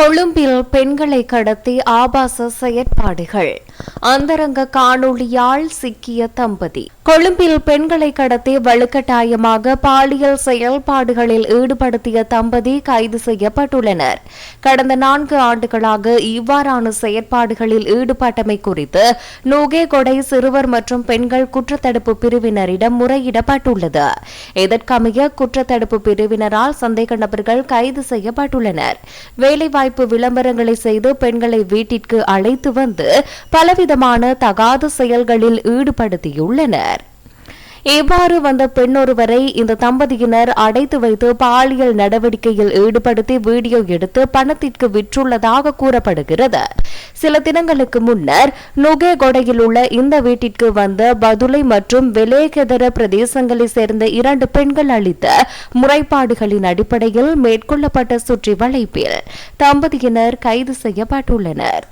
கொழும்பில் பெண்களை கடத்தி ஆபாச செயற்பாடுகள். அந்தரங்க காணொளியால் சிக்கிய தம்பதி. கொழும்பில் பெண்களை கடத்தி வலுக்கட்டாயமாக பாலியல் செயல்பாடுகளில் ஈடுபடுத்திய தம்பதி கைது செய்யப்பட்டுள்ளனர். கடந்த நான்கு ஆண்டுகளாக இவ்வாறான செயற்பாடுகளில் ஈடுபட்டமை குறித்து நூகேகொடை சிறுவர் மற்றும் பெண்கள் குற்றத்தடுப்பு பிரிவினரிடம் முறையிடப்பட்டுள்ளது. இதற்கமைய குற்றத்தடுப்பு பிரிவினரால் சந்தேக நபர்கள் கைது செய்யப்பட்டுள்ளனர். வேலைவாய்ப்பு விளம்பரங்களை செய்து பெண்களை வீட்டிற்கு அழைத்து வந்து பலவிதமான தகாத செயல்களில் ஈடுபடுத்தியுள்ளனர். இவ்வாறு வந்த பெண்ணொருவரை இந்த தம்பதியினர் அடைத்து வைத்து பாலியல் நடவடிக்கையில் ஈடுபடுத்தி வீடியோ எடுத்து பணத்திற்கு விற்றுள்ளதாக கூறப்படுகிறது. சில தினங்களுக்கு முன்னர் நுகேகொடையில் உள்ள இந்த வீட்டிற்கு வந்த பதுளை மற்றும் வெலேகெதர பிரதேசங்களைச் சேர்ந்த இரண்டு பெண்கள் அளித்த முறைப்பாடுகளின் அடிப்படையில் மேற்கொள்ளப்பட்ட சுற்றி வளைப்பில் தம்பதியினர் கைது செய்யப்பட்டுள்ளனர்.